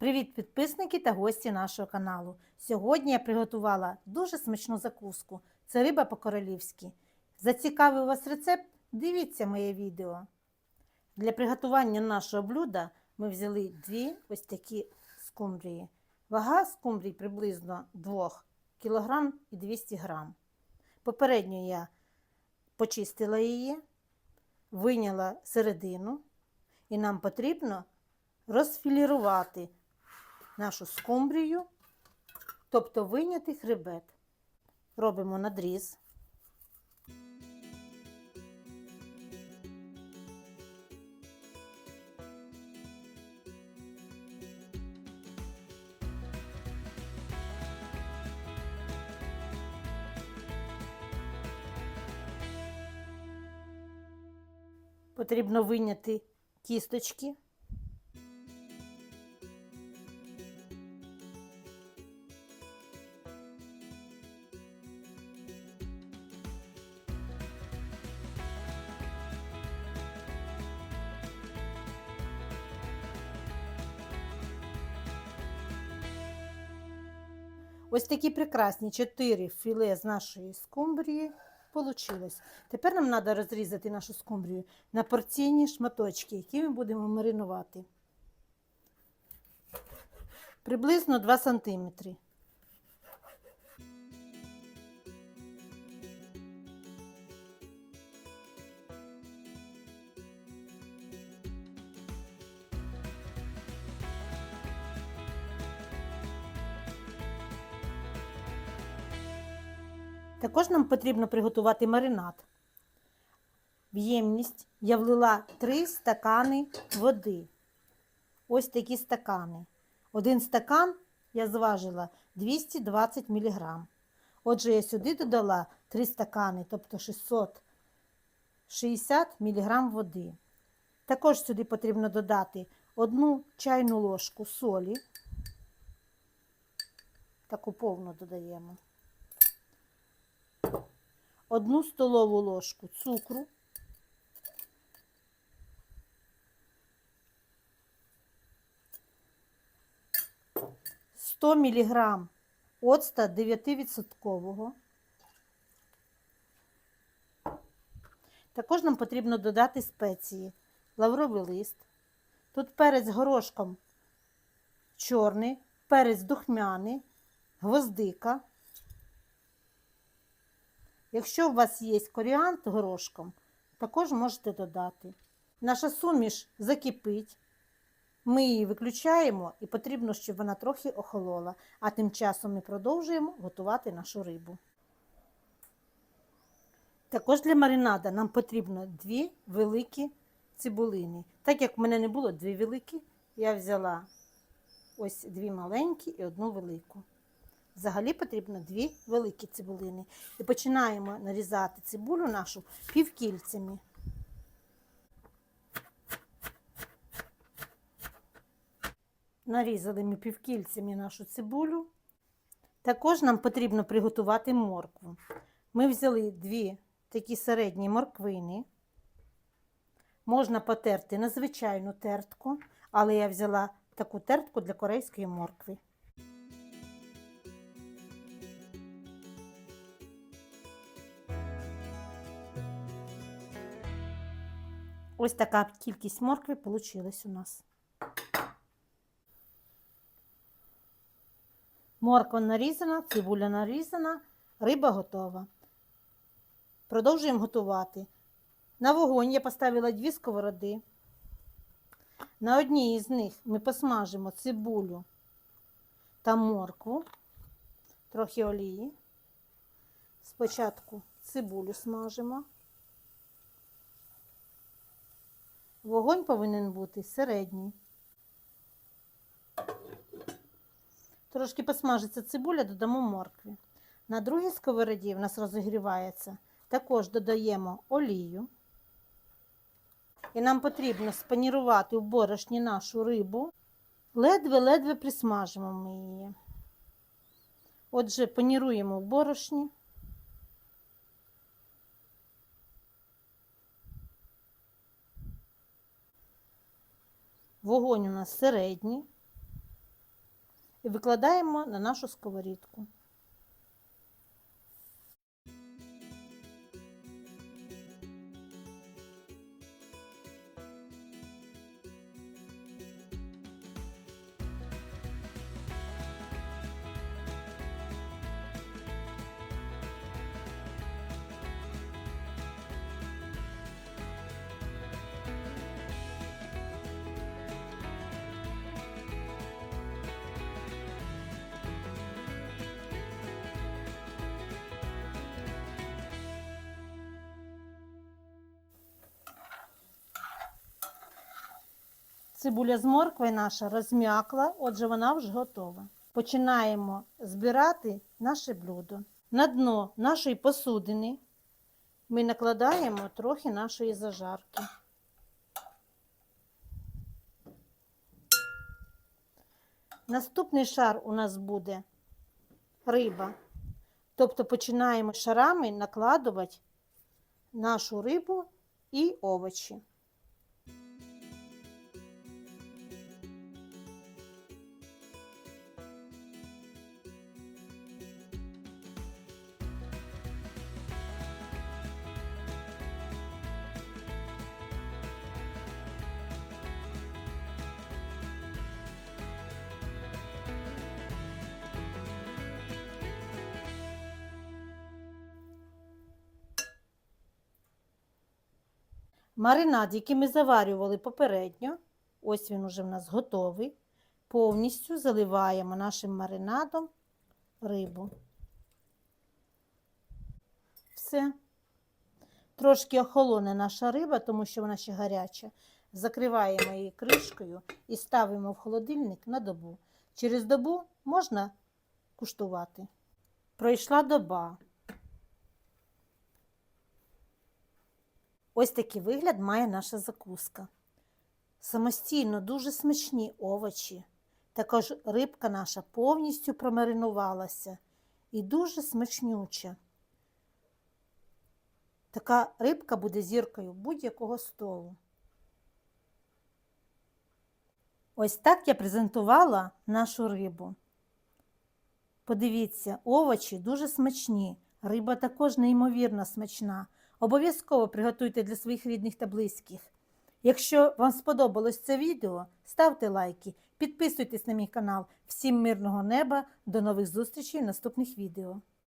Привіт, підписники та гості нашого каналу. Сьогодні я приготувала дуже смачну закуску. Це риба по-королівськи. Зацікавив вас рецепт? Дивіться моє відео. Для приготування нашого блюда ми взяли дві ось такі скумбрії. Вага скумбрій приблизно 2 кг і 200 г. Попередньо я почистила її, виняла середину, і нам потрібно розфілірувати нашу скумбрію, тобто виняти хребет. Робимо надріз. Потрібно виняти кісточки. Ось такі прекрасні чотири філе з нашої скумбрії получилось. Тепер нам треба розрізати нашу скумбрію на порційні шматочки, які ми будемо маринувати. Приблизно 2 см. Також нам потрібно приготувати маринад. В ємність я влила 3 стакани води. Ось такі стакани. Один стакан я зважила 220 мг. Отже, я сюди додала 3 стакани, тобто 660 мг води. Також сюди потрібно додати 1 чайну ложку солі. Таку повну додаємо. Одну столову ложку цукру, сто міліграм оцта 9%. Також нам потрібно додати спеції, лавровий лист. Тут перець горошком чорний, перець духмяний, гвоздика. Якщо у вас є коріант горошком, також можете додати. Наша суміш закипить, ми її виключаємо і потрібно, щоб вона трохи охолола, а тим часом ми продовжуємо готувати нашу рибу. Також для маринада нам потрібно дві великі цибулини. Так як в мене не було дві великі, я взяла ось дві маленькі і одну велику. Взагалі потрібно дві великі цибулини. І починаємо нарізати цибулю нашу півкільцями. Нарізали ми півкільцями нашу цибулю. Також нам потрібно приготувати моркву. Ми взяли дві такі середні морквини. Можна потерти на звичайну тертку, але я взяла таку тертку для корейської моркви. Ось така кількість моркви вийшла у нас. Морква нарізана, цибуля нарізана, риба готова. Продовжуємо готувати. На вогонь я поставила дві сковороди. На одній із них ми посмажимо цибулю та моркву, трохи олії. Спочатку цибулю смажимо. Вогонь повинен бути середній. Трошки посмажиться цибуля, додамо моркві. На другій сковороді в нас розігрівається. Також додаємо олію. І нам потрібно спанірувати в борошні нашу рибу. Ледве-ледве присмажимо ми її. Отже, паніруємо в борошні. Вогонь у нас середній і викладаємо на нашу сковорідку. Цибуля з моркви наша розм'якла, отже, вона вже готова. Починаємо збирати наше блюдо. На дно нашої посудини ми накладаємо трохи нашої зажарки. Наступний шар у нас буде риба. Тобто починаємо шарами накладувати нашу рибу і овочі. Маринад, який ми заварювали попередньо, ось він уже в нас готовий. Повністю заливаємо нашим маринадом рибу. Все. Трошки охолоне наша риба, тому що вона ще гаряча. Закриваємо її кришкою і ставимо в холодильник на добу. Через добу можна куштувати. Пройшла доба. Ось такий вигляд має наша закуска. Самостійно дуже смачні овочі. Також рибка наша повністю промаринувалася і дуже смачнюча. Така рибка буде зіркою будь-якого столу. Ось так я презентувала нашу рибу. Подивіться, овочі дуже смачні, риба також неймовірно смачна. Обов'язково приготуйте для своїх рідних та близьких. Якщо вам сподобалось це відео, ставте лайки, підписуйтесь на мій канал. Всім мирного неба, до нових зустрічей в наступних відео.